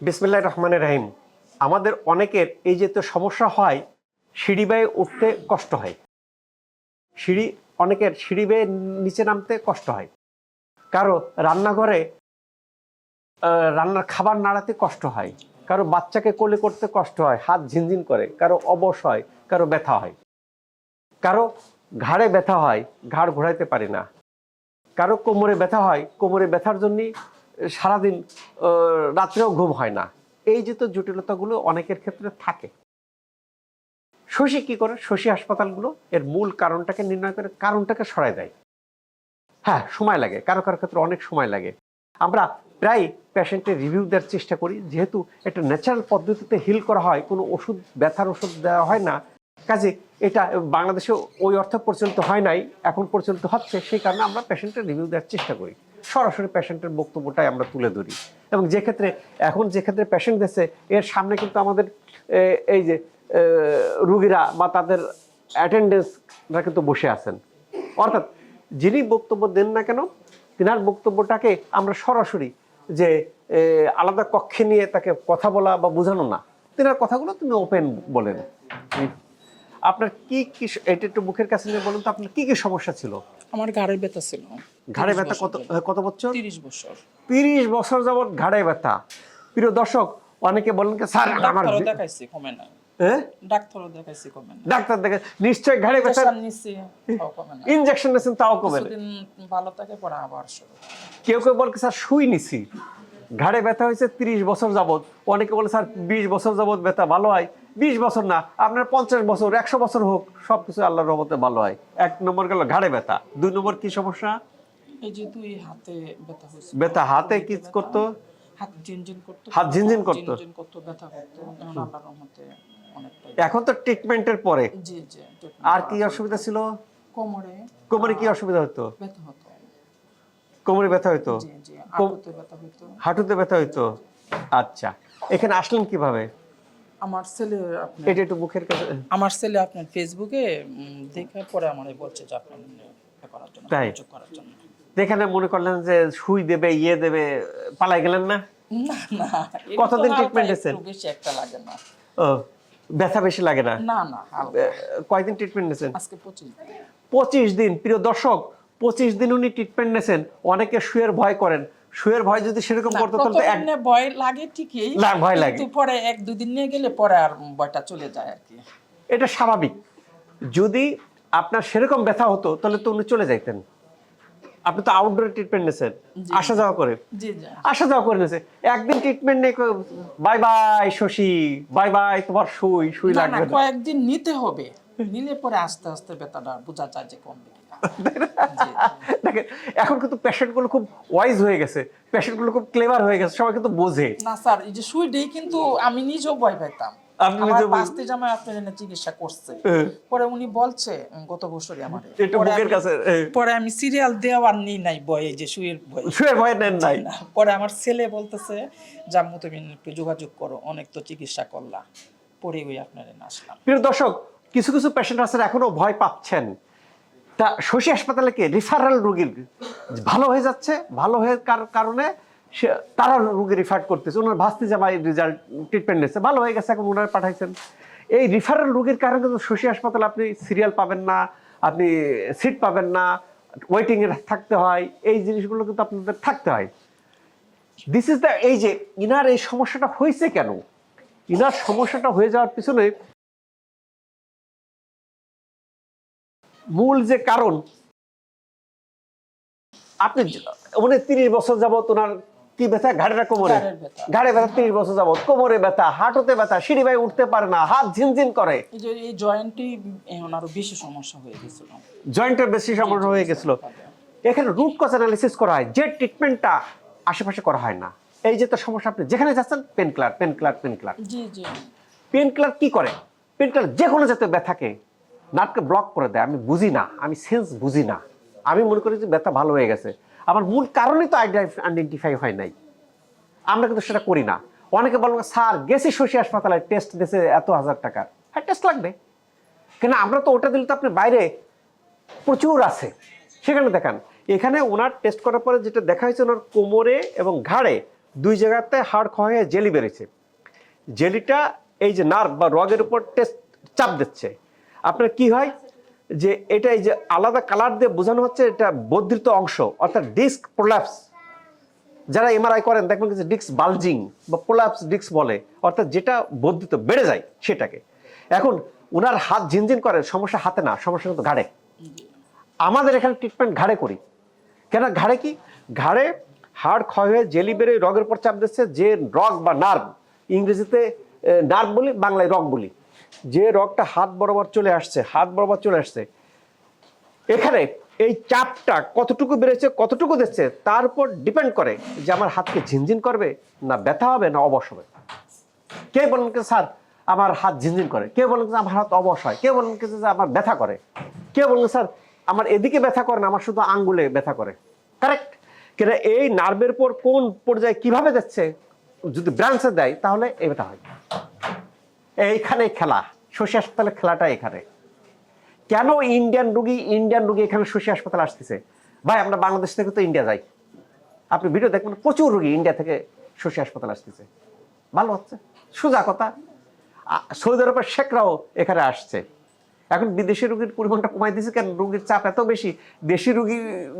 বিসমিল্লাহ রহমানের রাহিম। আমাদের অনেকের এই যে তো সমস্যা হয়, সিঁড়ি বেয়ে উঠতে কষ্ট হয়। সিঁড়ি, অনেকের সিঁড়ি বেয়ে নিচে নামতে কষ্ট হয়। কারও রান্নাঘরে রান্নার খাবার নাড়াতে কষ্ট হয়। কারও বাচ্চাকে কোলে করতে কষ্ট হয়, হাত ঝিনঝিন করে। কারও অবশ হয়, কারও ব্যথা হয়। কারও ঘাড়ে ব্যথা হয়, ঘাড় ঘোরাইতে পারে না। কারও কোমরে ব্যথা হয়, কোমরে ব্যথার জন্য সারাদিন রাত্রেও ঘুম হয় না। এই যে তো জটিলতাগুলো অনেকের ক্ষেত্রে থাকে। শশী কি করে? শশী হাসপাতালগুলো এর মূল কারণটাকে নির্ণয় করে, কারণটাকে সরাই দেয়। হ্যাঁ সময় লাগে। কারও কারও ক্ষেত্রে অনেক সময় লাগে। আমরা প্রায় পেশেন্টের রিভিউ দেওয়ার চেষ্টা করি। যেহেতু একটা ন্যাচারাল পদ্ধতিতে হিল করা হয়, কোনো ওষুধ, ব্যথার ওষুধ দেওয়া হয় না। কাজে এটা বাংলাদেশে ওই অর্থ প্রচলিত হয় নাই, এখন প্রচলিত হচ্ছে। সেই কারণে আমরা পেশেন্টের রিভিউ দেওয়ার চেষ্টা করি। সরাসরি পেশেন্টের বক্তব্যটাই আমরা তুলে ধরি। এবং যে ক্ষেত্রে এখন যে ক্ষেত্রে পেশেন্ট দিচ্ছে এর সামনে কিন্তু আমাদের এই যে রুগীরা বা তাদের অ্যাটেন্ডেন্সরা কিন্তু বসে আছেন। অর্থাৎ যিনি বক্তব্য দেন না কেন, তিনার বক্তব্যটাকে আমরা সরাসরি যে আলাদা কক্ষে নিয়ে তাকে কথা বলা বা বোঝানো না। তিনার কথাগুলো তুমি ওপেন বলেন। আপনার কি কি এটা একটু মুখের কাছে নিয়ে বলুন তো, আপনার কি কি সমস্যা ছিল? আমার ঘাড়ে ব্যথা ছিল। ঘাড়ে ব্যথা কত কত বছর? তিরিশ বছর। তিরিশ বছর যাবৎ ঘাড়ে ব্যথা। প্রিয় দর্শক অনেকে বলেন স্যার আমার দেখাইছি কমে হ্যাঁ? ডাক্তারও দেখাইছি কমে নাই। ডাক্তার দেখে নিশ্চয় ঘাড়ে ব্যথা নাই। ইনজেকশন নিয়েছেন তাও কমে না। ভালো থাকে পরে আবার শুরু কেউ কেউ বলে স্যার সুই নিছি। ঘাড়ে ব্যথা হয়েছে তিরিশ বছর যাবৎ। অনেকে বলে স্যার বিশ বছর যাবৎ ব্যথা ভালো হয়। বিশ বছর না আপনার পঞ্চাশ বছর একশো বছর হোক সব কিছু আল্লাহর রহমতে ভালো হয়। এক নম্বর গেল ঘাড়ে ব্যথা। দুই নম্বর কি সমস্যা? এই যে তুই হাতে ব্যথা হয়েছে। ব্যথা হাতে কি করতো? হাত ঝিনঝিন করতো। হাত ঝিনঝিন করতো? করতো ব্যথা করতো। এখন আল্লাহর রহমতে এখন তো ট্রিটমেন্টের পরে। জি জি আর কি অসুবিধা ছিল? কোমরে। কোমরে কি অসুবিধা হতো? ব্যথা হতো। কোমরে ব্যথা হতো জি জি আগুতে ব্যথা হতো হাঁটুতে ব্যথা হতো আচ্ছা। এখানে আসলেন কীভাবে? আমার ছেলে আপনার এটা একটু মুখের কাছে আমার ছেলে আপনার ফেসবুকে উম, দেখে পরে আমার বলছে যে আপনার করার জন্য তাই? করার জন্য। এখানে মনে করলেন যে সুই দেবে ইয়ে দেবে পালাই গেলেন না? কতদিন নিয়েছেন? একটু বেশি একটা লাগে না। ও ব্যথা বেশি লাগে না? না না কয়দিন ট্রিটমেন্ট নিয়েছেন? আজকে পঁচিশ দিন। পঁচিশ দিন প্রিয় দর্শক পঁচিশ দিন উনি ট্রিটমেন্ট নিয়েছেন। অনেকে শুয়ের ভয় করেন। শুয়ের ভয় যদি সেরকম করতো তাহলে এক ভয় লাগে ঠিকই না, ভয় লাগে। পরে এক দুদিন নিয়ে গেলে পরে আর ভয়টা চলে যায় আর কি। এটা স্বাভাবিক। যদি আপনার সেরকম ব্যথা হতো তাহলে তো উনি চলে যাইতেন। আপনি তো আউটডোরে ট্রিটমেন্ট নিয়েছেন আসা যাওয়া করে। আসা যাওয়া করে নিয়েছে একদিন ট্রিটমেন্ট নেই bye bye Shashi. Bye bye তোমার না না লাগবে কয়েকদিন নিতে হবে। নিলে পরে আস্তে আস্তে ব্যথাটা বোঝা যায় যে কমবে। দেখেন এখন কিন্তু পেশেন্টগুলো খুব ওয়াইজ হয়ে গেছে। খুব ক্লেভার হয়ে গেছে সবাই কিন্তু বোঝে। না স্যার এই যে সুই দেই কিন্তু আমি নিজেও ভয় পাইতাম। আপনি আমার পাঁচটি জামাই আপনার এনে চিকিৎসা করছে। পরে উনি বলছে গত বছরই আমার। একটু বুকের কাছে পরে আমি সিরিয়াল দেওয়ার নিই নাই বয়ে যে সুইয়ের ভয়। শুয়ে ভয় নেন নাই। না। পরে আমার ছেলে বলতেছে জাম্মু তুমি একটু যোগাযোগ করো অনেক তো চিকিৎসা করলা। পরে ওই আপনার আসলাম। প্রিয় দর্শক কিছু কিছু পেশেন্ট আছেন এখনও ভয় পাচ্ছেন। তা শশী হাসপাতালে কি রিফারাল রুগীর ভালো হয়ে যাচ্ছে? ভালো হয়ে কার- কারণে সে তারা রুগী রিফার করতেছে। ওনার ভাস্তি জামাই রেজাল্ট ট্রিটমেন্ট নিচ্ছে ভালো হয়ে গেছে এখন ওনারা পাঠাইছেন। এই রিফারাল রুগীর কারণে কিন্তু শশী হাসপাতালে আপনি সিরিয়াল পাবেন না, আপনি সিট পাবেন না ওয়েটিংয়ে থাকতে হয়। এই জিনিসগুলো কিন্তু আপনাদের থাকতে হয়। দিস ইজ দ্য এই যে, ইনার এই সমস্যাটা হয়েছে কেন? ইনার সমস্যাটা হয়ে যাওয়ার পিছনে মূল যে কারণ আপনি উনি তিরিশ বছর যাবত ওনার কি ব্যথা? ঘাড়ের কোমরে? ব্যথা। ঘাড়ে ব্যথা তিরিশ বছর যাবত কোমরে ব্যথা হাঁটুতে ব্যথা সিঁড়ি ভাই উঠতে পারে না হাত ঝিনঝিন করে। এই জয়েন্টই এখন বেশি সমস্যা হয়ে গেছিল। জয়েন্টের বেশি সমস্যা হয়ে গেছিল। এখানে রুট কজ অ্যানালিসিস করা হয় যে ট্রিটমেন্টটা আশেপাশে করা হয় না। এই যে তো সমস্যা আপনি যেখানে যাচ্ছেন painkiller painkiller painkiller painkiller কি করে? পেন ক্লার যে কোনো জাতীয় ব্যথাকে নাটকে ব্লক করে দেয়, আমি বুঝি না, আমি সেন্স বুঝি না। আমি মনে করি যে ব্যথা ভালো হয়ে গেছে। আমার মূল কারণই তো আইডেন্টিফাই হয় নাই। আমরা কিন্তু সেটা করি না। অনেকে বলব স্যার, গেছি শশী হাসপাতালে টেস্ট দিয়েছে এত হাজার টাকা হ্যাঁ টেস্ট লাগবে। কেন আমরা তো ওটা দিলে তো আপনি বাইরে প্রচুর আছে। সেখানে দেখান। এখানে ওনার টেস্ট করার পরে যেটা দেখা হয়েছে, ওনার কোমরে এবং ঘাড়ে দুই জায়গাতে হাড় হয়ে জেলি বেড়েছে জেলিটা এই যে নার্ভ বা রগের উপর টেস্ট চাপ দিচ্ছে। আপনার কি হয়? যে এটা এই যে আলাদা কালার দিয়ে বোঝানো হচ্ছে, এটা বর্ধিত অংশ, অর্থাৎ ডিস্ক প্রোল্যাপস যারা এমআরআই করেন, দেখবেন যে ডিস্ক বালজিং বা প্রোল্যাপস ডিস্ক বলে, অর্থাৎ যেটা বর্ধিত বেড়ে যায় সেটাকে। এখন ওনার হাত ঝিনঝিন করে, সমস্যা হাতে না, সমস্যা কিন্তু ঘাড়ে। আমাদের এখানে ট্রিটমেন্ট ঘাড়ে করি। কেন ঘাড়ে কি? ঘাড়ে হাড় ক্ষয় হয়ে জেলি বেড়ে রগের উপর চাপ দিচ্ছে, যে রগ বা নার্ভ ইংরেজিতে নার্ভ বলি, বাংলায় রগ বলি। যে রগটা হাত বরাবর চলে আসছে, হাত বরাবর চলে আসছে, এখানে এই চাপটা কতটুকু বেড়েছে, কতটুকু দিচ্ছে, তার উপর ডিপেন্ড করে যে আমার হাতকে ঝিনঝিন করবে না ব্যথা হবে, না অবশ হবে। কে বলেন কি, স্যার, আমার হাত ঝিনঝিন করে? কে বলেন আমার হাত অবশ হয়? কে বলেন কি যে আমার ব্যথা করে? কে বলেন স্যার, আমার এদিকে ব্যথা করে না, আমার শুধু আঙ্গুলে ব্যথা করে? কারেক্ট কেন এই নার্ভের পর কোন পর্যায়ে কীভাবে যাচ্ছে, যদি ব্রাঞ্চে দেয়, তাহলে এটা হয়। এইখানে খেলা, শশী হাসপাতালের খেলাটা এখানে। কেন ইন্ডিয়ান রুগী ইন্ডিয়ান রুগী এখানে শশী হাসপাতালে আসতেছে? ভাই, আমরা বাংলাদেশ থেকে তো ইন্ডিয়া যাই। আপনি ভিডিও দেখবেন, প্রচুর রুগী ইন্ডিয়া থেকে শশী হাসপাতালে আসতেছে। ভালো হচ্ছে, সোজা কথা। সৌদি আরবের শেখরাও এখানে আসছে। এখন বিদেশি রুগীর পরিমাণটা কমাই দিয়েছে কেন? রুগীর চাপ এত বেশি, দেশি রুগী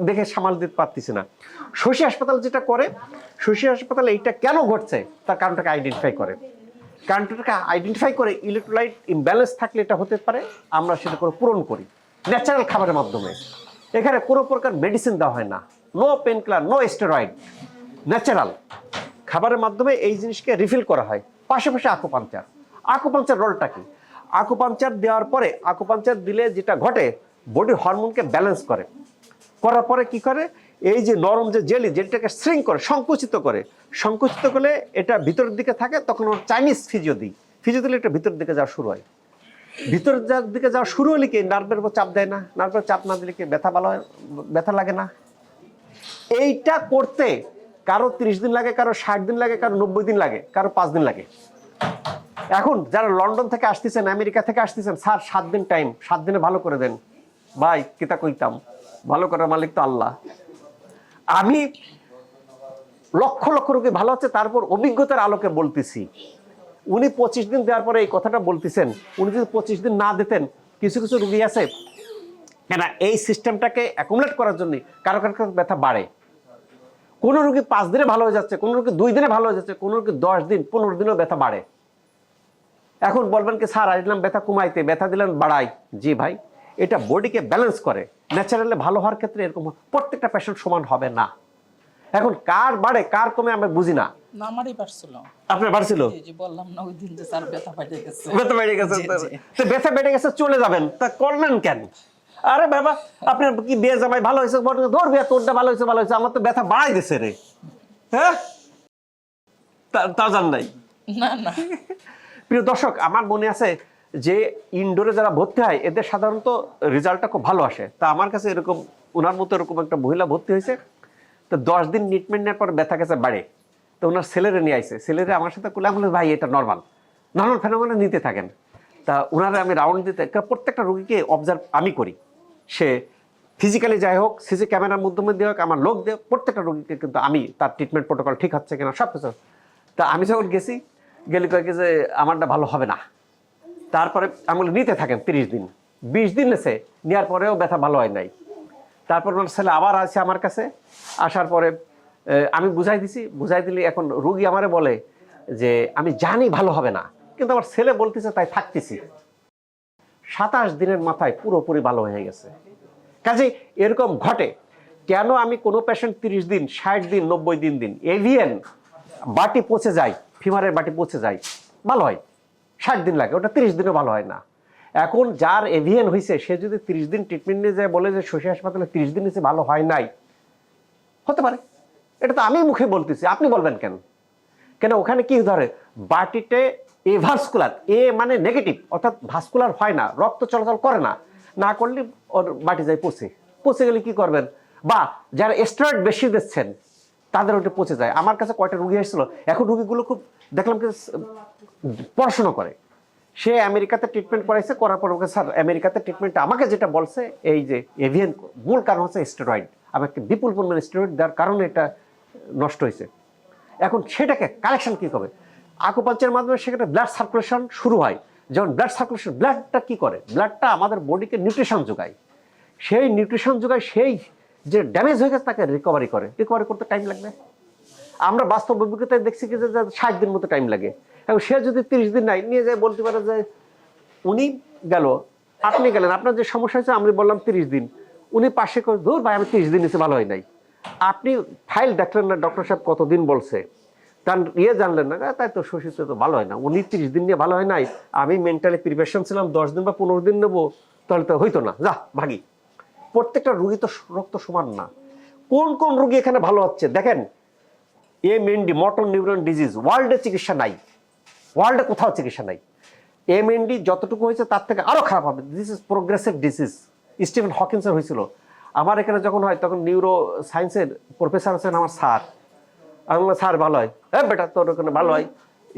দেখে সামাল দিতে পারতেছে না। শশী হাসপাতাল যেটা করে, শশী হাসপাতালে এইটা কেন ঘটছে? তার কারণটাকে আইডেন্টিফাই করে। কারণটাকে আইডেন্টিফাই করে ইলেকট্রোলাইট ইমব্যালেন্স থাকলে এটা হতে পারে, আমরা সেটা করে পূরণ করি। ন্যাচারাল খাবারের মাধ্যমে। এখানে কোনো প্রকার মেডিসিন দেওয়া হয় না। No painkiller no steroid natural খাবারের মাধ্যমে এই জিনিসকে রিফিল করা হয়। পাশাপাশি আকুপাঞ্চার আকুপাঞ্চার রোলটা কি? আকুপাঞ্চার দেওয়ার পরে আকুপাঞ্চার দিলে যেটা ঘটে বডির হরমোনকে ব্যালেন্স করে। করার পরে কি করে? এই যে নরম যে জেলি, জেলিটাকে শ্রিঙ্ক করে, সংকুচিত করে। সংকুচিত করলে এটা ভিতরের দিকে থাকে, তখন ওর চাইনিজ ফিজিও দিই। ফিজিও দিলে এটা ভিতরের দিকে যাওয়া শুরু হয়। ভিতরের দিকে যাওয়া শুরু হলে কি নার্ভের উপর চাপ দেয় না? নার্ভের চাপ না দিলে কি ব্যথা ভালো হয়? ব্যথা লাগে না? এইটা করতে কারও ত্রিশ দিন লাগে, কারও ষাট দিন লাগে, কারও নব্বই দিন লাগে, কারও পাঁচ দিন লাগে। এখন যারা লন্ডন থেকে আসতেছেন, আমেরিকা থেকে আসতেছেন, স্যার, সাত দিন টাইম সাত দিনে ভালো করে দেন। ভাই, কিতা কইতাম? ভালো করার মালিক তো আল্লাহ। আমি লক্ষ লক্ষ রোগী ভালো হচ্ছে তারপর অভিজ্ঞতার আলোকে বলতেছি। উনি পঁচিশ দিন দেওয়ার পরে এই কথাটা বলতেছেন, উনি যদি পঁচিশ দিন না দিতেন, কিছু কিছু রুগী আছে। কেন, এই সিস্টেমটাকে অ্যাকুমুলেট করার জন্য কারও কারও ব্যথা বাড়ে। কোনো রুগী পাঁচ দিনে ভালো হয়ে যাচ্ছে, কোনো রুগী দুই দিনে ভালো হয়ে যাচ্ছে, কোনো রুগী দশ দিন, পনেরো দিনেও ব্যথা বাড়ে। এখন বলবেন কি, স্যার আসলাম ব্যথা কমাইতে, ব্যথা দিলেন বাড়াই। জি ভাই। এটা বডিকে ব্যালেন্স করে। ন্যাচারালি ভালো হওয়ার ক্ষেত্রে এরকম প্রত্যেকটা পেশেন্ট সমান হবে না। এখন কার বাড়ে কার কমে আমরা বুঝি না। না আমারই পারছিল আপনার বাড়ছিল? এই বললাম না ওই দিন যে স্যার ব্যথা পাইতে গেছে। ব্যথা বেড়ে গেছে জি, জি। তো ব্যথা বেড়ে গেছে চলে যাবেন। তা করলেন কেন? আরে বাবা আপনার কি বিয়ে জামাই ভালো হয়েছে? ধর বিয়ে তোরটা ভালো হয়েছে ভালো হয়েছে। আমার তো ব্যথা বাড়াই দিছে রে। হ্যাঁ? তা- তা জান নাই। না না। প্রিয় দর্শক আমার মনে আছে যে ইনডোরে যারা ভর্তি হয়, এদের সাধারণত রেজাল্টটা খুব ভালো আসে। তা আমার কাছে এরকম ওনার মতো এরকম একটা মহিলা ভর্তি হয়েছে, তো দশ দিন ট্রিটমেন্ট নেওয়ার পর ব্যথা গেছে বাড়ে। তো ওনার ছেলেরে নিয়ে আইছে। ছেলেরে আমার সাথে কুলে বলে ভাই, এটা নর্মাল নর্মাল ফেনোমেনা নিতে থাকেন। তা ওনারা আমি রাউন্ড দিতে প্রত্যেকটা রোগীকে অবজার্ভ আমি করি। সে ফিজিক্যালি যাই হোক সিসি ক্যামেরার মাধ্যমে দিয়ে হোক, আমার লোক দিয়ে প্রত্যেকটা রোগীকে কিন্তু আমি তার ট্রিটমেন্ট প্রোটোকল ঠিক হচ্ছে কিনা সব কিছু তা আমি যখন গেছি, গেলে কয়েক যে, আমারটা ভালো হবে না। তারপরে আমি বলি, নিতে থাকেন তিরিশ দিন। বিশ দিন নেছে নেওয়ার পরেও ব্যথা ভালো হয় নাই। তারপর ওনার ছেলে আবার আসে আমার কাছে। আসার পরে আমি বুঝাই দিছি বুঝাই দিলে এখন রুগী আমারে বলে যে আমি জানি ভালো হবে না কিন্তু আমার ছেলে বলতেছে তাই থাকতেছি। সাতাশ দিনের মাথায় পুরোপুরি ভালো হয়ে গেছে। কাজে এরকম ঘটে কেন আমি কোনো পেশেন্ট তিরিশ দিন ষাট দিন নব্বই দিন দিন এভিএন বাটি পচে যায় ফিমারের বাটি পচে যায় ভালো হয়। ষাট দিন লাগে, ওটা তিরিশ দিনও ভালো হয় না। এখন যার এভিএন হয়েছে সে যদি তিরিশ দিন ট্রিটমেন্ট নিয়ে যায়, বলে যে শশী হাসপাতালে তিরিশ দিন এসে ভালো হয় নাই, হতে পারে। এটা তো আমি মুখে বলতেছি, আপনি বলবেন কেন? কেন ওখানে কি ধরে? বাটিতে এ ভাস্কুলার এ মানে নেগেটিভ অর্থাৎ ভাস্কুলার হয় না, রক্ত চলাচল করে না। না করলে ওর বাটি যায় পচে। পচে গেলে কি করবেন? বা যারা স্টেরয়েড বেশি দিচ্ছেন তাদের ওটা পচে যায়। আমার কাছে কয়টা রুগী এসেছিল, এখন রুগীগুলো খুব দেখলাম কি, পড়াশোনা করে। সে আমেরিকাতে ট্রিটমেন্ট করাইছে, করার পর ওকে, স্যার, আমেরিকাতে ট্রিটমেন্ট আমাকে যেটা বলছে, এই যে এভিয়ান মূল কারণ হচ্ছে স্টেরয়েড আমাকে বিপুল পরিমাণে স্টেরয়েড দেওয়ার কারণে এটা নষ্ট হয়েছে। এখন সেটাকে কালেকশন কী করবে? আকুপালচারের মাধ্যমে সেখানে ব্লাড সার্কুলেশন শুরু হয়। যেমন ব্লাড সার্কুলেশন ব্লাডটা কী করে? ব্লাডটা আমাদের বডিকে নিউট্রিশন যোগায়। সেই নিউট্রিশন যোগায়, সেই যে ড্যামেজ হয়ে গেছে তাকে রিকভারি করে। রিকভারি করতে টাইম লাগবে। আমরা বাস্তব অভিজ্ঞতায় দেখছি কি যে ষাট দিন মতো টাইম লাগে। এবং সে যদি তিরিশ দিন নাই, নিয়ে যায়, বলতে পারে যে উনি গেল, আপনি গেলেন। আপনার যে সমস্যা হয়েছে, আমি বললাম তিরিশ দিন। উনি পাশে করে ধর ভাই, আমি তিরিশ দিন এসে ভালো হয় নাই। আপনি ফাইল দেখলেন না ডক্টর সাহেব কতদিন বলছে? তার ইয়ে জানলেন না তাই তো শশী তো ভালো হয় না। উনি তিরিশ দিন নিয়ে ভালো হয় নাই। আমি মেন্টালি প্রিপারেশন ছিলাম, দশ দিন বা পনেরো দিন নেব, তাহলে তো হইতো না। যা, ভাগি। প্রত্যেকটা রুগী তো রক্ত সমান না। কোন কোন রুগী এখানে ভালো হচ্ছে? দেখেন, এ মেন্ডি মটর নিউরন ডিজিজ, ওয়ার্ল্ডে চিকিৎসা নাই। ওয়ার্ল্ডে কোথাও চিকিৎসা নাই। এমএনডি যতটুকু হয়েছে, তার থেকে আরও খারাপ হবে। This is progressive disease Stephen হকিন্সের হয়েছিল। আমার এখানে যখন হয়, তখন নিউরো সায়েন্সের প্রফেসর আছেন আমার স্যার। আমি স্যার, ভালো হয়। হ্যাঁ বেটা, তোর ওখানে ভালো হয়।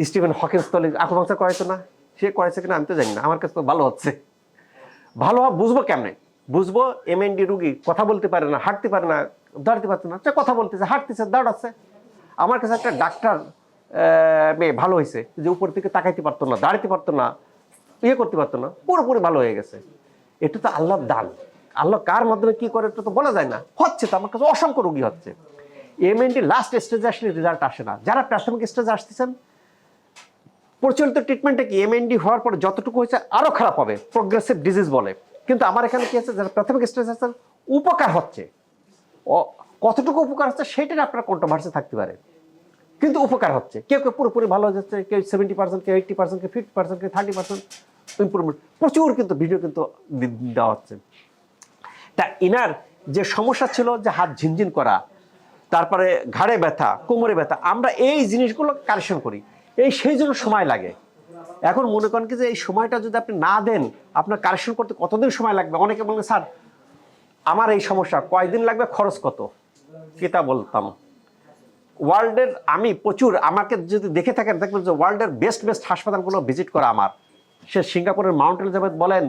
স্টিভেন হকিন্স তো আকুপাংচার করাইতো না? সে করেছে কিনা আমি তো জানি না। আমার কাছে তো ভালো হচ্ছে। ভালো বুঝব কেমনে? বুঝব এমএনডি রুগী কথা বলতে পারে না, হাঁটতে পারে না দাঁড়াতে পারছে না, সে কথা বলতেছে, হাঁটতেছে, দাঁড়াচ্ছে। আমার কাছে একটা ডাক্তার মেয়ে ভালো হয়েছে, যে উপর থেকে তাকাইতে পারতো না দাঁড়াতে পারতো না ইয়ে করতে পারতো না, পুরোপুরি ভালো হয়ে গেছে। এটা তো আল্লাহর দান। আল্লাহ কার মাধ্যমে কি করে এটা তো বলা যায় না। হচ্ছে তো, আমার কাছে অসংখ্য রুগী হচ্ছে। এমএনডি লাস্ট স্টেজে আসলে রেজাল্ট আসে না। যারা প্রাথমিক স্টেজে আসতেছেন, প্রচলিত ট্রিটমেন্টে কি এমএনডি হওয়ার পরে যতটুকু হয়েছে আরও খারাপ হবে। প্রোগ্রেসিভ ডিজিজ বলে। কিন্তু আমার এখানে কি আছে? যারা প্রাথমিক স্টেজ আছেন, উপকার হচ্ছে। কতটুকু উপকার হচ্ছে সেটার আপনার কন্ট্রোভার্সি থাকতে পারে। কিন্তু উপকার হচ্ছে। কেউ কেউ পুরোপুরি ভালো হয়ে যাচ্ছে, কেউ সেভেন্টি পার্সেন্ট কেউ এইটটি পার্সেন্ট কেউ ফিফটি পার্সেন্ট কেউ থার্টি পার্সেন্ট ইম্প্রুভমেন্ট প্রচুর কিন্তু ভিডিও কিন্তু দেওয়া হচ্ছে। তা ইনার যে সমস্যা ছিল যে হাত ঝিনঝিন করা, তারপরে ঘাড়ে ব্যথা, কোমরে ব্যথা, আমরা এই জিনিসগুলো কারেকশন করি। এই সেই জন্য সময় লাগে। এখন মনে করেন কি যে এই সময়টা যদি আপনি না দেন, আপনার কারেকশন করতে কতদিন সময় লাগবে? অনেকে বলবে স্যার, আমার এই সমস্যা, কয়দিন লাগবে, খরচ কত? কেতা বলতাম, ওয়ার্ল্ডের, আমি প্রচুর, আমাকে যদি দেখে থাকেন, দেখবেন যে ওয়ার্ল্ডের বেস্ট বেস্ট হাসপাতালগুলো ভিজিট করা আমার। সে সিঙ্গাপুরের মাউন্ট এলিজাবেথ বলেন,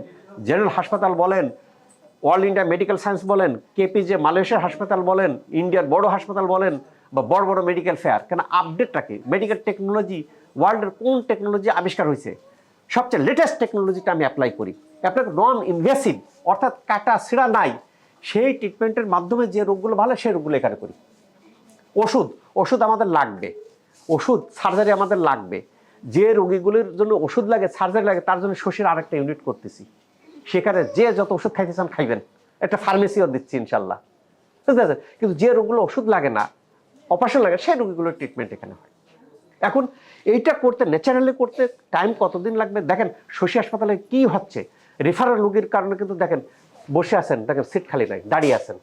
জেনারেল হাসপাতাল বলেন অল ইন্ডিয়া মেডিকেল সায়েন্স বলেন, কেপিজে মালয়েশিয়ার হাসপাতাল বলেন, ইন্ডিয়ার বড় হাসপাতাল বলেন, বা বড় বড় মেডিকেল ফেয়ার কেন, আপডেটটা কি? মেডিকেল টেকনোলজি ওয়ার্ল্ডের কোন টেকনোলজি আবিষ্কার হয়েছে? সবচেয়ে লেটেস্ট টেকনোলজিটা আমি অ্যাপ্লাই করি। অ্যাপ্লাই নন ইনভেসিভ অর্থাৎ কাটা সিরা নাই, সেই ট্রিটমেন্টের মাধ্যমে যে রোগগুলো ভালো, সেই রোগগুলো এখানে করি। ওষুধ ওষুধ আমাদের লাগবে। ওষুধ সার্জারি আমাদের লাগবে। যে রোগীগুলির জন্য ওষুধ লাগে সার্জারি লাগে, তার জন্য শশীর আরেকটা ইউনিট করতেছি। সেখানে যে যত ওষুধ খাইতে চান খাইবেন। একটা ফার্মেসিও দিচ্ছি, ইনশাল্লাহ। বুঝতে পারছেন? কিন্তু যে রোগগুলো ওষুধ লাগে না অপারেশন লাগে, সেই রোগীগুলোর ট্রিটমেন্ট এখানে হয়। এখন এইটা করতে, ন্যাচারালি করতে টাইম কতদিন লাগবে? দেখেন, শশী হাসপাতালে কি হচ্ছে? রেফারেল রোগীর কারণে কিন্তু দেখেন, বসে আছেন, দেখেন সিট খালি নাই, দাঁড়িয়ে আছেন।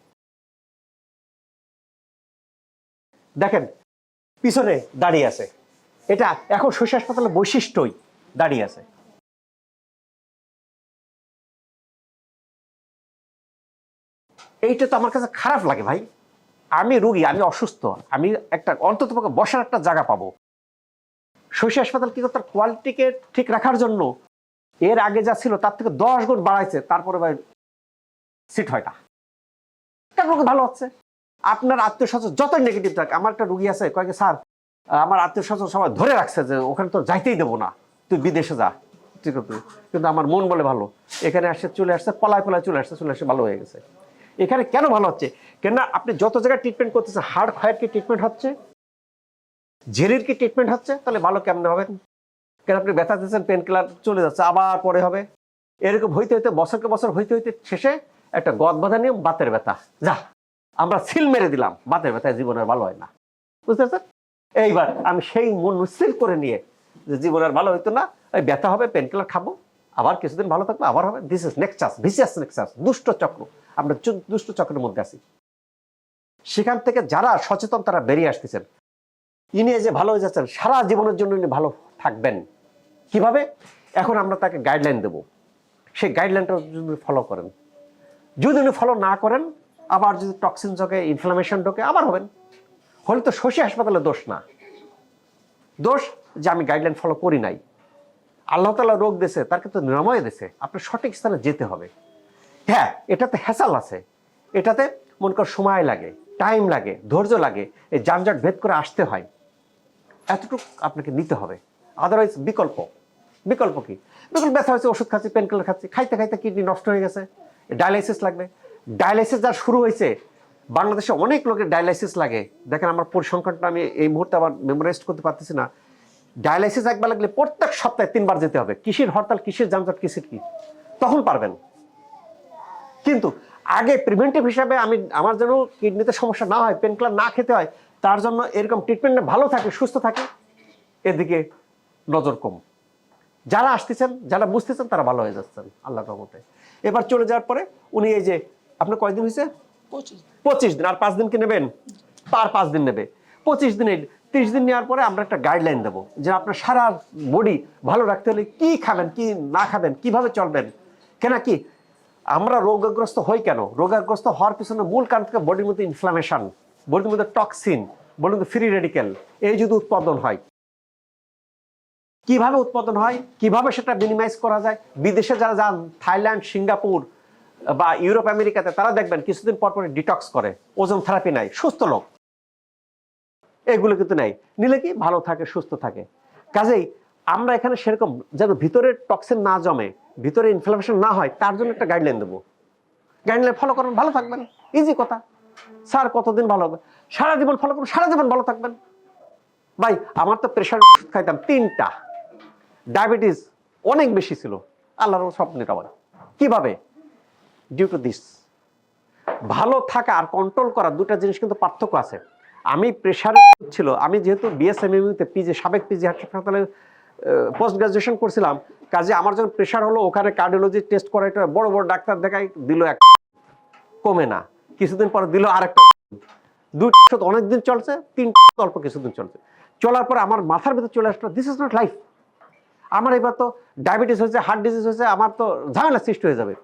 দেখেন, পিছনে দাঁড়িয়ে আছে। এটা এখন শশী হাসপাতালের বৈশিষ্ট্যই, দাঁড়িয়ে আছে। এইটা তো আমার কাছে খারাপ লাগে ভাই। আমি রুগী, আমি অসুস্থ, আমি একটা অন্তত বসার একটা জায়গা পাবো। শশী হাসপাতাল কি তার কোয়ালিটিকে ঠিক রাখার জন্য এর আগে যা ছিল তার থেকে দশ গুণ বাড়াইছে তারপরে ভাই সিট হয় না। তার রোগী ভালো হচ্ছে। আপনার আত্মীয় স্বজন যতই নেগেটিভ থাক আমার একটা রুগী আছে কয়েক স্যার আমার আত্মীয় স্বজন সবাই ধরে রাখছে যে ওখানে তো যাইতেই দেবো না। তুই বিদেশে যা ঠিক আছে কিন্তু আমার মন বলে ভালো। এখানে আসছে চলে আসছে পলায় পলায় চলে আসছে চলে আসছে ভালো হয়ে গেছে। এখানে কেন ভালো হচ্ছে? কেননা আপনি যত জায়গায় ট্রিটমেন্ট করতেছেন হার্ট ক্ষয়ের কি ট্রিটমেন্ট হচ্ছে ঝেরির কি ট্রিটমেন্ট হচ্ছে? তাহলে ভালো কেমনে হবেন কেন আপনি ব্যথা দিচ্ছেন পেন কিলার চলে যাচ্ছে, আবার পরে হবে। এরকম হইতে হইতে, বছরকে বছর হইতে হইতে শেষে একটা গদ বাঁধা নিয়ম, বাতের ব্যথা। যা, আমরা সিল মেরে দিলাম, বাতের ব্যথায় জীবনের ভালো হয় না। বুঝতে পারছেন? এইবার আমি সেই মন সিল করে নিয়ে, যে জীবনের ভালো হইতো না ওই ব্যথা হবে পেন কিলার খাব, আবার কিছুদিন ভালো থাকব, আবার হবে। This is nexus vicious nexus দুষ্ট চক্র। আমরা দুষ্ট চক্রের মধ্যে আছি। সেখান থেকে যারা সচেতন, তারা বেরিয়ে আসতেছেন। ইনি যে ভালো হয়ে যাচ্ছেন, সারা জীবনের জন্য ইনি ভালো থাকবেন। কীভাবে? এখন আমরা তাকে গাইডলাইন দেব। সেই গাইডলাইনটা যদি ফলো করেন। যদি উনি ফলো না করেন, আবার যদি টক্সিন ঢোকে ইনফ্লামেশন ঢোকে, আবার হবেন। হলে তো শশী হাসপাতালে দোষ না। দোষ যে আমি গাইডলাইন ফলো করি নাই। আল্লাহ তালা রোগ দিয়েছে, তার কিন্তু নিরাময় দিয়েছে। আপনার সঠিক স্থানে যেতে হবে। হ্যাঁ এটাতে হ্যাসাল আছে। এটাতে মনে কর সময় লাগে টাইম লাগে, ধৈর্য লাগে। এই যানজট ভেদ করে আসতে হয়। এতটুকু আপনাকে নিতে হবে। আদারওয়াইজ বিকল্প। বিকল্প কি? বিকল্প ব্যথা হয়েছে, ওষুধ খাচ্ছি পেন কিলার খাচ্ছি, খাইতে খাইতে কিডনি নষ্ট হয়ে গেছে ডায়ালাইসিস লাগবে। ডায়ালাইসিস যার শুরু হয়েছে, বাংলাদেশে অনেক লোকের ডায়ালাইসিস লাগে। দেখেন আমার পরিসংখ্যানটা, আমি এই মুহূর্তে আবার মেমোরাইজ করতে পারতেছি না। ডায়ালাইসিস একবার লাগলে প্রত্যেক সপ্তাহে তিনবার যেতে হবে। কিসের হরতাল, কিসের যানজট, কিসের কি? তখন পারবেন। কিন্তু আগে প্রিভেন্টিভ হিসাবে আমি, আমার যেন কিডনিতে সমস্যা না হয় পেন কিলার না খেতে হয় তার জন্য এরকম ট্রিটমেন্টে ভালো থাকে সুস্থ থাকে এদিকে নজর কম। যারা আসতেছেন যারা বুঝতেছেন তারা ভালো হয়ে যাচ্ছেন আল্লাহ রহমতে। এবার চলে যাওয়ার পরে উনি এই যে আপনার কয়দিন হয়েছে? পঁচিশ দিন। আর পাঁচ দিন কি নেবেন? পার পাঁচ দিন নেবে। পঁচিশ দিনে তিরিশ দিন নেওয়ার পরে আমরা একটা গাইডলাইন দেবো যে আপনার সারা বডি ভালো রাখতে হলে কি খাবেন কি না খাবেন কীভাবে চলবেন? কেন কি আমরা রোগাগ্রস্ত হই কেন? রোগাগ্রস্ত হওয়ার পিছনে মূল কারণ থেকে বডির মধ্যে ইনফ্লামেশন বডির মধ্যে টক্সিন বডির মধ্যে ফ্রি রেডিক্যাল এই যদি উৎপাদন হয়। কীভাবে উৎপাদন হয়? কীভাবে সেটা মিনিমাইজ করা যায়? বিদেশে যারা যান, থাইল্যান্ড, সিঙ্গাপুর বা ইউরোপ, আমেরিকাতে, তারা দেখবেন কিছুদিন পর পর ডিটক্স করে, ওজন থেরাপি নেয়, সুস্থ লোক। এগুলো কিন্তু নেই। নিলে কি? ভালো থাকে, সুস্থ থাকে। কাজেই আমরা এখানে সেরকম যেন ভিতরে টক্সিন না জমে, ভিতরে ইনফ্লামেশন না হয়, তার জন্য একটা গাইডলাইন দেবো। গাইডলাইন ফলো করুন, ভালো থাকবেন। ইজি কথা। স্যার, কতদিন ভালো হবে? সারা জীবন ফলো করুন, সারা জীবন ভালো থাকবেন। ভাই, আমার তো প্রেশার ওষুধ খাইতাম, তিনটা। ডায়াবেটিস অনেক বেশি ছিল। আল্লাহর সব নিরাপদ কীভাবে? ডিউ টু দিস ভালো থাকা আর কন্ট্রোল করা দুটা জিনিস কিন্তু পার্থক্য আছে। আমি প্রেশার ছিল, আমি যেহেতু বিএসএমইউতে পিজি সাবেক পিজি হাসপাতালে পোস্ট গ্রাজুয়েশন করছিলাম। কাজে আমার যখন প্রেশার হলো, ওখানে কার্ডিওলজি টেস্ট করা এটা বড় বড় ডাক্তার দেখাই দিল এক কমে না। কিছুদিন পরে দিল আরেকটা দুই অনেকদিন চলছে তিন অল্প কিছুদিন চলছে। চলার পর আমার মাথার ভিতরে চলে আসলো দিস ইজ নট লাইফ আমার এবার তো ডায়াবেটিস হয়েছে হার্ট ডিজিজ হয়েছে, আমার তো ঝামেলা সৃষ্টি হয়ে যাবে।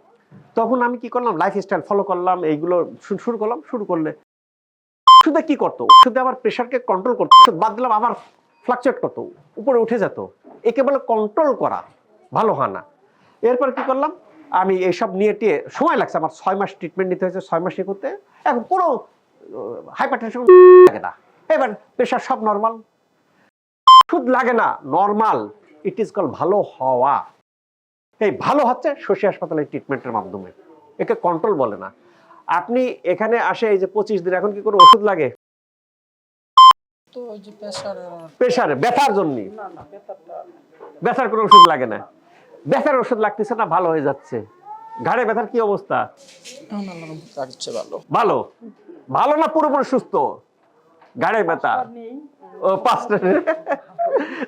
তখন আমি কি করলাম? লাইফ স্টাইল ফলো করলাম, এইগুলো শুরু করলাম, শুরু করলে ওষুধে কি করতো? ওষুধে আমার প্রেশারকে কন্ট্রোল করতো? ওষুধ বাদ দিলাম আমার ফ্লাকচুয়েট করতো, উপরে উঠে যেত। একে বলে কন্ট্রোল করা, ভালো হয় না। এরপর কি করলাম? আমি এইসব নিয়ে টিয়ে সময় লাগছে আমার ছয় মাস ট্রিটমেন্ট নিতে হয়েছে ছয় মাস করতে। এখন কোনো হাইপার টেনশন লাগে না। এবার প্রেশার সব নর্মাল ওষুধ লাগে না নর্মাল ইট ইজ কল ভালো হওয়া। এই ভালো হচ্ছে শশী হাসপাতালের ট্রিটমেন্টের মাধ্যমে। একে কন্ট্রোল বলে না। আপনি এখানে আসে এই যে পঁচিশ দিন এখন কি করে ওষুধ লাগে? তো ওই যে প্রেশার ব্যথার জন্য। না না ব্যথাটা ব্যথার কোনো ওষুধ লাগে না। ব্যথার ওষুধ লাগতেছে না ভালো হয়ে যাচ্ছে। ঘাড়ে ব্যথার কি অবস্থা? ভালো। ভালো ভালো না পুরোপুরি সুস্থ? ঘাড়ে ব্যথা? ও পাঁচটা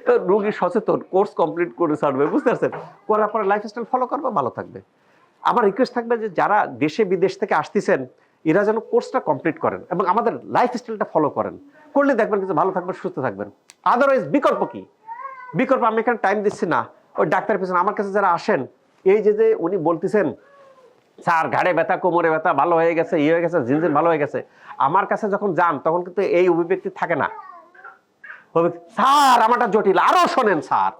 তো রোগী সচেতন কোর্স কমপ্লিট করে ছাড়বে বুঝতে পারছেন? করার পরে লাইফস্টাইল ফলো করবে ভালো থাকবে। আমার রিকোয়েস্ট থাকবে যে যারা দেশে বিদেশ থেকে আসতেছেন এরা যেন কোর্সটা কমপ্লিট করেন এবং আমাদের লাইফস্টাইলটা ফলো করেন। করলে দেখবেন কিছু ভালো থাকবেন সুস্থ থাকবেন। আদারওয়াইজ বিকল্প কি? বিকল্প আমি এখানে টাইম দিচ্ছি না। ওই ডাক্তার পেছনে আমার কাছে যারা আসেন, এই যে যে উনি বলতেছেন, স্যার, ঘাড়ে ব্যথা, কোমরে ব্যথা, ভালো হয়ে গেছে ইয়ে হয়ে গেছে, জিনজিন ভালো হয়ে গেছে। আমার কাছে যখন যান, তখন কিন্তু এই অভিব্যক্তি থাকে না। স্যার, আমারটা জটিল, আরও শোনেন, স্যার।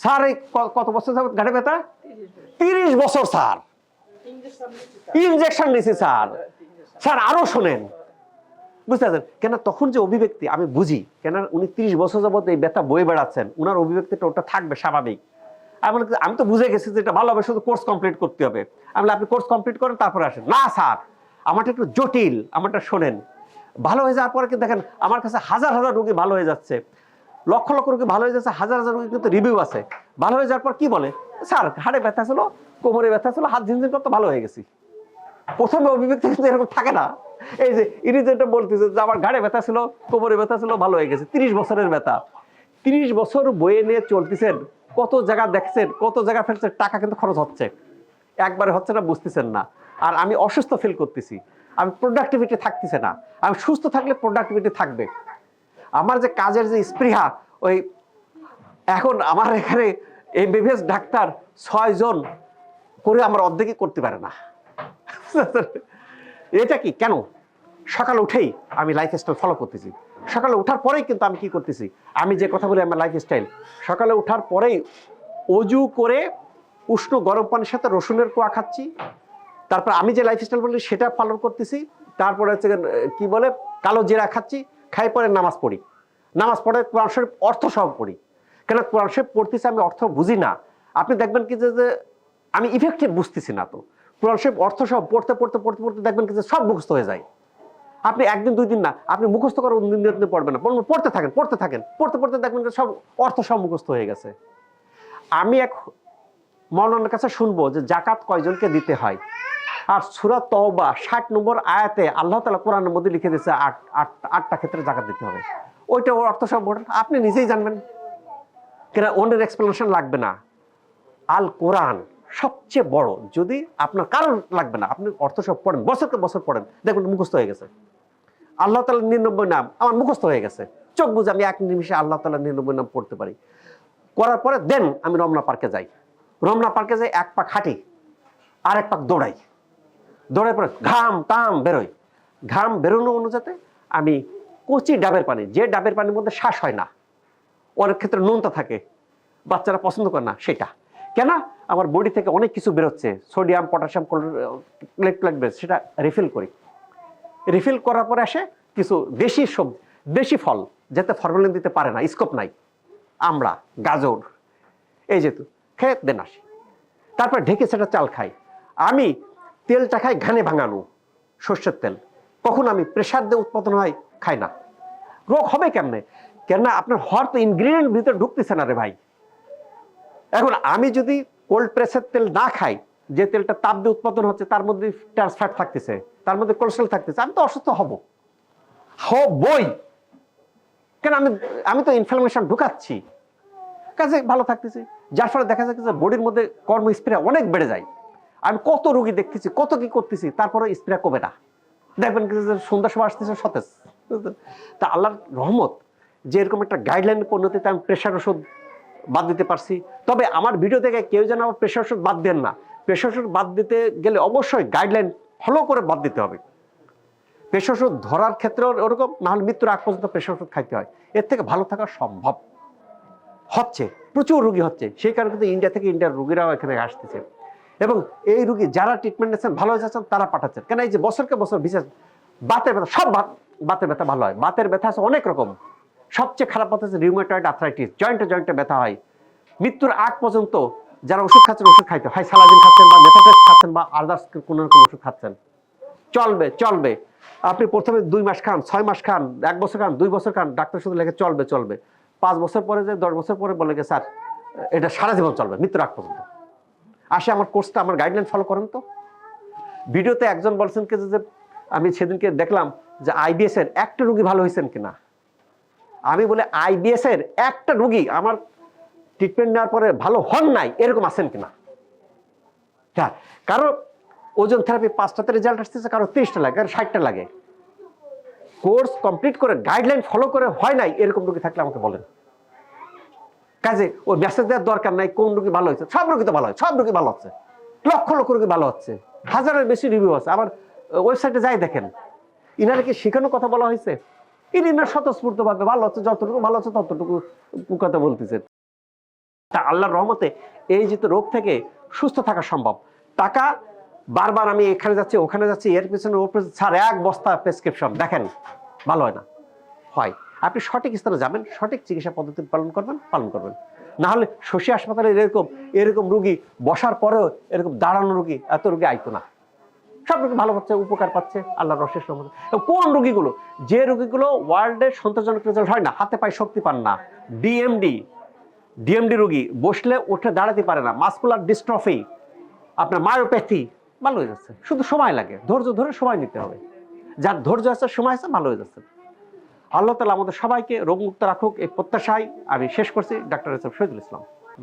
স্যার, এই কত বছর যাবত ঘাড়ে ব্যথা? তিরিশ বছর, স্যার। ইনজেকশন নিছি, স্যার। স্যার, আরও শোনেন। বুঝতে পারছেন? কেন তখন যে অভিব্যক্তি, আমি বুঝি কেন উনি তিরিশ বছর যাবত এই ব্যথা বয়ে বেড়াচ্ছেন, উনার অভিব্যক্তিটা ওটা থাকবে স্বাভাবিক। আমি আমি তো বুঝে গেছি যে এটা ভালো হবে, শুধু কোর্স কমপ্লিট করতে হবে। আমি আপনি কোর্স কমপ্লিট করেন, তারপরে আসেন। না, স্যার, আমারটা একটু জটিল, আমারটা শোনেন। ভালো হয়ে যাওয়ার পরে কিন্তু দেখেন, আমার কাছে হাজার হাজার রোগী ভালো হয়ে যাচ্ছে। লক্ষ লক্ষ রোগী ভালো হয়ে যাচ্ছে, হাজার হাজার রোগী কিন্তু রিভিউ আছে। ভালো হয়ে যাওয়ার পর কি বলে? স্যার, ঘাড়ে ব্যথা ছিল, কোমরে ব্যথা ছিল, হাত ঝিনঝিন করতে ভালো হয়ে গেছি। প্রথমে অভিব্যক্তি কিন্তু এরকম থাকে না। এই যে ইনি যেটা বলতেছে যে আমার ঘাড়ে ব্যথা ছিল, কোমরে ব্যথা ছিল, ভালো হয়ে গেছে। তিরিশ বছরের ব্যথা। তিরিশ বছর বয়ে নিয়ে চলতেছেন কত জায়গা দেখছেন, কত জায়গা ফেলছেন, টাকা কিন্তু খরচ হচ্ছে। একবারে হচ্ছে না, বুঝতেছেন না। আর আমি অসুস্থ ফিল করতেছি। আমি প্রোডাক্টিভিটি থাকতেছে না। আমি সুস্থ থাকলে প্রোডাক্টিভিটি থাকবে। আমার যে কাজের যে স্পৃহা, ওই এখন আমার এখানে এমবিবিএস ডাক্তার ছয়জন করে আমার অর্ধেকই করতে পারে না। এটা কি? কেন? সকালে উঠেই আমি লাইফ স্টাইল ফলো করতেছি। সকালে ওঠার পরেই কিন্তু আমি কি করতেছি? আমি যে কথা বলি, আমার লাইফস্টাইল সকালে ওঠার পরেই অজু করে উষ্ণ গরম পানির সাথে রসুনের কোয়া খাচ্ছি। তারপর আমি যে লাইফস্টাইল বলি, সেটা পালন করতেছি। তারপরে হচ্ছে কি বলে, কালো জিরা খাচ্ছি। খাই পরে নামাজ পড়ি। নামাজ পড়ে কোরআন শরীফ অর্থ সহ পড়ি। কেন কোরআন শরীফ পড়তেছি আমি অর্থ বুঝি না। আপনি দেখবেন কি যে আমি ইফেক্টিভ বুঝতেছি না তো। কোরআন শরীফ অর্থ সহ পড়তে পড়তে পড়তে পড়তে দেখবেন কি যে সব মুখস্থ হয়ে যায়। আপনি একদিন, দুই দিন না, আপনি মুখস্থ করে দিন দিন পড়বেন না। পড়তে থাকেন পড়তে থাকেন, পড়তে পড়তে দেখবেন সব অর্থ সব মুখস্থ হয়ে গেছে। আমি এক মৌলানার কাছে শুনব যে জাকাত কয়জনকে দিতে হয়? আর সুরাত তওবা ষাট নম্বর আয়াতে আল্লাহ তালা কোরআনের মধ্যে লিখে দিয়েছে আট আট, আটটা ক্ষেত্রে জাকাত দিতে হবে। ওইটা ওর অর্থ সব আপনি নিজেই জানবেন। কেন অন্যের এক্সপ্লেনেশন লাগবে না। আল কোরআন সবচেয়ে বড়। যদি আপনার কারণ লাগবে না, আপনি অর্থ সব পড়েন, বছরকে বছর পড়েন দেখুন মুখস্থ হয়ে গেছে। আল্লাহ তালার নিরানব্বই নাম আমার মুখস্থ হয়ে গেছে। চোখ বুঝে আমি এক নিমিষে আল্লাহ তালার নিরানব্বই নাম পড়তে পারি। করার পরে দেন আমি রমনা পার্কে যাই। রমনা পার্কে যাই, এক পাক হাঁটি আর এক পাক দৌড়াই। দৌড়ার পরে ঘাম টাম বেরোয়। ঘাম বেরোনো অনুযাতে আমি কচি ডাবের পানি, যে ডাবের পানির মধ্যে শ্বাস হয় না, অনেক ক্ষেত্রে নুনটা থাকে, বাচ্চারা পছন্দ করে না, সেটা। কেন? আমার বডি থেকে অনেক কিছু বেরোচ্ছে, সোডিয়াম, পটাশিয়াম ইলেকট্রোলাইট বেরোচ্ছে সেটা রিফিল করি। রিফিল করার পরে আসে কিছু দেশি সবজি দেশি ফল, যাতে ফরমালিন দিতে পারে না স্কোপ নাই। আমরা, গাজর, এই যেহেতু খেয়ে দেন আসি। তারপর ঢেকে সেটা চাল খাই। আমি তেলটা খাই ঘানে ভাঙানো, সর্ষের তেল। কখন আমি প্রেশার দিয়ে উৎপাদন হয়, খাই না। রোগ হবে কেমনে? কেননা আপনার হওয়ার তো ইনগ্রিডিয়েন্ট ভিতরে ঢুকতেছে না রে ভাই। এখন আমি যদি কোল্ড প্রেসের তেল না খাই যে তেলটা তাপ দিয়ে উৎপাদন হচ্ছে, তার মধ্যে ট্রান্সফ্যাট থাকতেছে, তার মধ্যে কোলেস্ট্রল থাকতেছে, আমি তো অসুস্থ হব। হবই। কেন আমি আমি তো ইনফ্লামেশন ঢুকাচ্ছি। কাজে ভালো থাকতেছি। যার ফলে দেখা যাচ্ছে যে বডির মধ্যে কর্ম স্প্রে অনেক বেড়ে যায়। আমি কত রুগী দেখতেছি, কত কি করতেছি তারপরে স্প্রে কমে না। দেখবেন সন্ধ্যার সময় আসতেছে, সতেজ। তা আল্লাহর রহমত যে এরকম একটা গাইডলাইন পণ্যতিতে আমি প্রেশার ওষুধ বাদ দিতে পারছি। তবে আমার ভিডিও থেকে কেউ যেন আমার প্রেশার ওষুধ বাদ দেন না। প্রেশার বাদ দিতে গেলে অবশ্যই গাইডলাইন ফলো করে বাদ দিতে হবে। ওষুধ ধরার ক্ষেত্রেও ওরকম, নাহলে মৃত্যুর আগ পর্যন্ত ওষুধ খাইতে হয়। এর থেকে ভালো থাকা সম্ভব। হচ্ছে, প্রচুর রুগী হচ্ছে। সেই কারণে কিন্তু ইন্ডিয়া থেকে ইন্ডিয়ার রুগীরাও এখানে আসতেছে। এবং এই রুগী যারা ট্রিটমেন্ট নিচ্ছেন ভালো হয়ে যাচ্ছেন তারা পাঠাচ্ছেন। কেন এই যে বছরকে বছর বিশেষ বাতের ব্যথা, সব বাত- বাতের ব্যথা ভালো হয়। বাতের ব্যথা আছে অনেক রকম। সবচেয়ে খারাপ কথা হচ্ছে রিউমেটয়েড আর্থ্রাইটিস জয়েন্টে জয়েন্টে ব্যথা হয়। মৃত্যুর আগ পর্যন্ত যারা ওষুধ খাচ্ছেন, ওষুধ খাইতে হয়। সালাদিন খাচ্ছেন বা মেথাটেক্স খাচ্ছেন বা আদার্স কোনো কোনো ওষুধ খাচ্ছেন। চলবে চলবে। আপনি প্রথমে দুই মাস খান, ছয় মাস খান, এক বছর খান, দুই বছর খান, ডাক্তার শুধু লেগে চলবে চলবে। পাঁচ বছর পরে যে, দশ বছর পরে বলে গেছে, স্যার, এটা সারা জীবন চলবে, মৃত্যুর আগ পর্যন্ত। আসে আমার কোর্সটা, আমার গাইডলাইন ফলো করেন তো। ভিডিওতে একজন বলছেন কি যে আমি সেদিনকে দেখলাম যে আইবিএস এর একটা রুগী ভালো হয়েছেন কিনা। আমি বলে আইবিএস এর একটা রুগী, আমার ট্রিটমেন্ট নেওয়ার পরে ভালো হন নাই, এরকম আছেন কিনা? হ্যাঁ কারও ওজন থেরাপি পাঁচটাতে রেজাল্ট আসতেছে, কারও তিরিশটা লাগে, কারও ষাটটা লাগে। কোর্স কমপ্লিট করে গাইডলাইন ফলো করে হয় নাই, এরকম রোগী থাকলে আমাকে বলেন। কাজে, ওই মেসেজ দেওয়ার দরকার নাই, কোন রোগী ভালো হয়েছে, সব রোগী তো ভালো হয়, সব রোগী ভালো হচ্ছে। লক্ষ লক্ষ রোগী ভালো হচ্ছে, হাজারের বেশি রিভিউ আছে। আবার ওয়েবসাইটে যাই দেখেন, ইনারা কি শেখানোর কথা বলা হয়েছে? ইনার স্বতঃস্ফূর্ত ভাবে ভালো হচ্ছে, যতটুকু ভালো হচ্ছে, ততটুকু কথা বলতেছে। তা আল্লাহর রহমতে এই যে রোগ থেকে সুস্থ থাকা সম্ভব। টাকা বারবার আমি এখানে যাচ্ছি, ওখানে যাচ্ছি, এর পিছনে ওর পিছনে স্যার, এক বস্তা প্রেসক্রিপশন দেখেন, ভালো হয় না। হয়। আপনি সঠিক স্থানে যাবেন, সঠিক চিকিৎসা পদ্ধতি পালন করবেন পালন করবেন। না হলে শশী হাসপাতালে এরকম এরকম রুগী বসার পরেও এরকম দাঁড়ানো রুগী, এত রুগী আইতো না। সব রোগী ভালো পাচ্ছে, উপকার পাচ্ছে, আল্লাহর রশেষ রহমতে। কোন রোগীগুলো? যে রোগীগুলো ওয়ার্ল্ডের সন্তোষজনক রেজাল্ট হয় না, হাতে পায়ে শক্তি পান না। ডিএমডি ডিএমডি রোগী বসলে উঠে দাঁড়াতে পারে না মাস্কুলার ডিস্ট্রফি আপনার মায়োপ্যাথি ভালো হয়ে যাচ্ছে। শুধু সময় লাগে, ধৈর্য ধরে সময় নিতে হবে। যার ধৈর্য আছে, সময় আছে, ভালো হয়ে যাচ্ছে। আল্লাহ তালা আমাদের সবাইকে রোগমুক্ত রাখুক, এই প্রত্যাশায় আমি শেষ করছি, ডাক্তার শহীদুল ইসলাম।